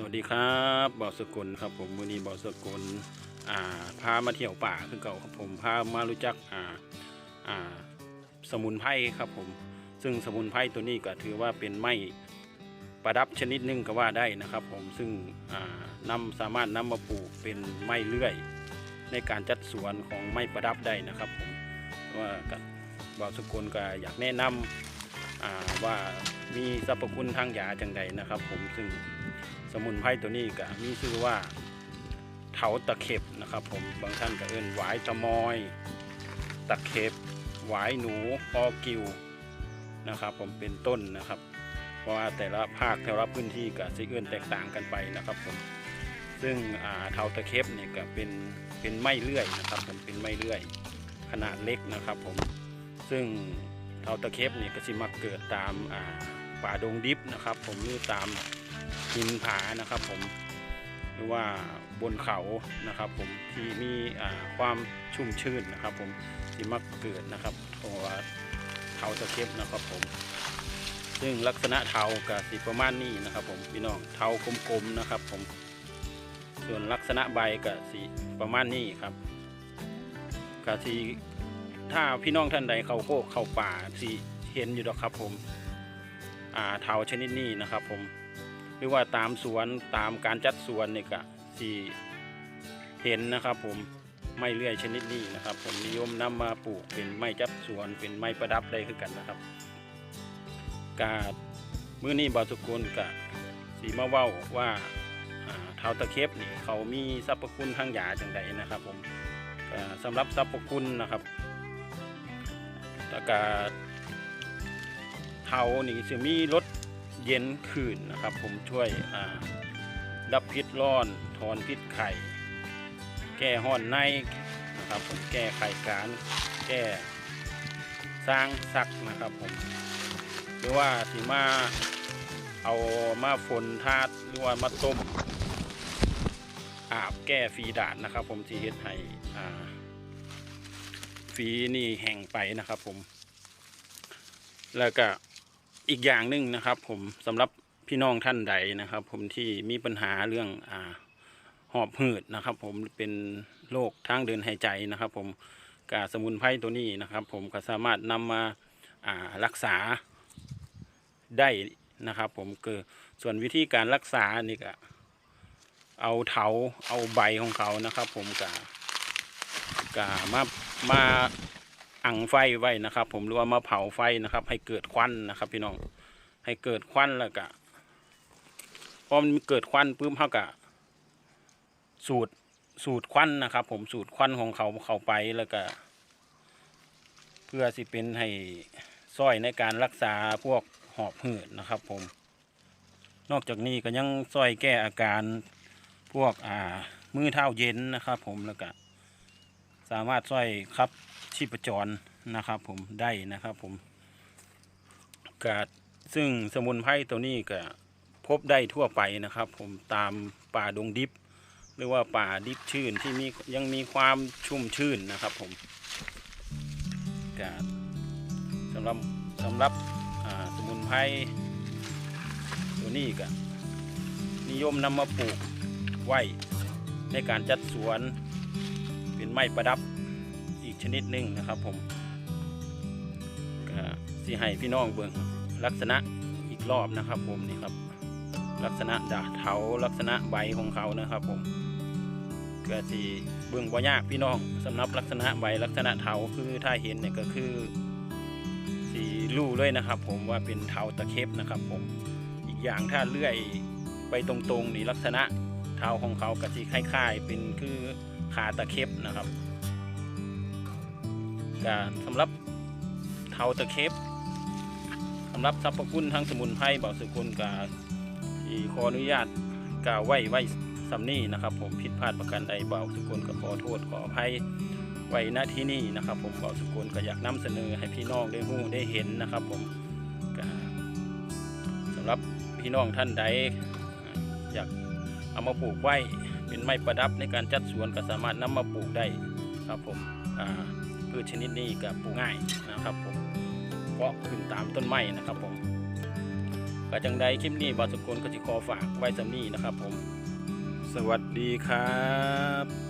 สวัสดีครับบ่าวสกุลครับผมมือนี้บ่าวสกุลอ่าพามาเที่ยวป่าคือเก่าครับผมพามารู้จักอ่าอ่าสมุนไพรครับผม ซึ่งสมุนไพรตัวนี้ก็ถือว่าเป็นไม้ประดับชนิดหนึ่งก็ว่าได้นะครับ ผมซึ่งอ่านำสามารถนำมาปลูกเป็นไม้เลื่อย ในการจัดสวนของไม้ประดับได้นะครับผมว่ากับบ่าวสกุลก็อยากแนะนำอ่าว่ามีสรรพคุณทางยาจังใดนะครับ ผมซึ่ง สมุนไพรตัวนี้ก็มีชื่อว่าเถาตะเข็บนะครับ ผมบางท่านก็เอิ้นหวายตะมอย ตะเข็บหวายหนูออกิวนะครับ ผมเป็นต้นนะครับ เพราะว่าแต่ละภาคแต่ละพื้นที่ก็จะเอื้อนแตกต่างกันไปนะครับผมซึ่งเถาตะเข็บเนี่ยก็เป็นเป็นไม้เลื่อยนะครับผมเป็นไม้เลื่อย ขนาดเล็กนะครับผมซึ่งเถาตะเข็บเนี่ยก็สิมักเกิดตามป่าดงดิบนะครับ ผมหรือตาม หินผานะครับผมหรือว่าบนเขานะครับผมที่มีความชุ่มชื้นนะครับ ผมที่มักเกิดนะครับเพราะว่าเทาตะเข็บนะครับผม ซึ่งลักษณะเทากับสีประมาณนี้นะครับ ผมพี่น้องเทากลมๆนะครับ ผม ส่วนลักษณะใบกับสีประมาณนี้ครับกับสีถ้าพี่น้องท่านใดเขาโคกเข้าป่าสีเห็นอยู่ดอกครับ ผมอ่าเทาชนิดนี้นะครับ ผม หรือว่าตามสวนตามการจัดสวนเนี่ยก็ที่เห็นนะครับผมไม้เลื่อยชนิดนี้นะครับ ผมนิยมนำมาปลูกเป็นไม้จัดสวนเป็นไม้ประดับได้คือกันนะครับกามื้อนี้บาสุกุลกะสีมาเว้าว่าเท้าตะเข็บนี่เขามีสรรพคุณทางยาจังใดนะครับ ผมก็สำหรับสรรพคุณนะครับแตกาเท้านี่จะมีรส เย็นคืนนะครับ ผมช่วยดับพิษร้อนถอนพิษไข่ แก้ห้อนในนะครับผมแก้ไข่การ แก้สร้างซักนะครับผมหรือว่าสิมาเอามาฝนทาดหรือว่ามาต้ม อาบแก้ฟีดาดนะครับ ผมที่เฮ็ดให้ฟีนี่แห้งไปนะครับ ผม แล้วก็ อีกอย่างหนึ่งนะครับ ผมสำหรับพี่น้องท่านใดนะครับ ผมที่มีปัญหาเรื่องอ่าหอบหืดนะครับ ผมเป็นโรคทางเดินหายใจนะครับ ผมกาสมุนไพรตัวนี้นะครับ ผมก็สามารถนำมาอ่ารักษาได้นะครับ ผมคือส่วนวิธีการรักษานี่ก็เอาเถาเอาใบของเขานะครับ ผมกกามามา อังไฟไว้นะครับ ผมหรือว่ามาเผาไฟนะครับ ให้เกิดควันนะครับพี่น้องให้เกิดควันแล้วก็พอมันเกิดควันปุ๊บเขาก็สูดสูดควันนะครับ ผมสูดควันของเขาเข้าไปแล้วก็เพื่อสิเป็นให้ซ้อยในการรักษาพวกหอบหืดนะครับ ผม นอกจากนี้ก็ยังซ้อยแก้อาการพวกอ่ามือเท้าเย็นนะครับ ผมแล้วก็สามารถช่วยครับ ชีพจรนะครับผมได้นะครับผมกาซึ่งสมุนไพรตัวนี้ก็พบได้ทั่วไปนะครับ ผมตามป่าดงดิบ หรือว่าป่าดิบชื้นที่มียังมีความชุ่มชื้นนะครับผมกาสำหรับสำหรับสมุนไพรตัวนี้ก็นิยมนำมาปลูกไว้ในการจัดสวนเป็นไม้ประดับ ชนิดหนึ่งนะครับผมก็สิให้พี่น้องเบิ่งลักษณะอีกรอบนะครับผมนี่ครับ ลักษณะดาเถาลักษณะใบของเขานะครับผมก็สิเบิ่งบ่ยากพี่น้องสำหรับลักษณะใบลักษณะเถาคือถ้าเห็นเนี่ยก็คือสีรู้เลยนะครับ ผมว่าเป็นเถาตะเข็บนะครับ ผมอีกอย่างถ้าเลื่อยไปตรงๆนี่ลักษณะเทาของเขาก็สิคล้าย ๆ เป็นคือขาตะเข็บนะครับ ก็สำหรับเทาตะเข็บสำหรับสรรพคุณทางสมุนไพรเบาสุกุลกาที่ขออนุญาตกล่าวไว้ไว้สำนี้นะครับ ผมผิดพลาดประการใดเบาสุกุลก็ขอโทษขออภัยไว้ณที่นี่นะครับ ผมเบาสุกุลก็อยากนำเสนอให้พี่น้องได้รู้ได้เห็นนะครับ ผมก็สำหรับพี่น้องท่านใดอยากเอามาปลูกไว้เป็นไม้ประดับในการจัดสวนก็สามารถนำมาปลูกได้ครับผมอ่า ชชนิดนี้ก็ปลูกง่ายนะครับผมเพราะขึ้นตามต้นไม้นะครับผมก็จังใดคลิปนี้บอสกลก็จะขอฝากไว้สำนี้นะครับผม สวัสดีครับ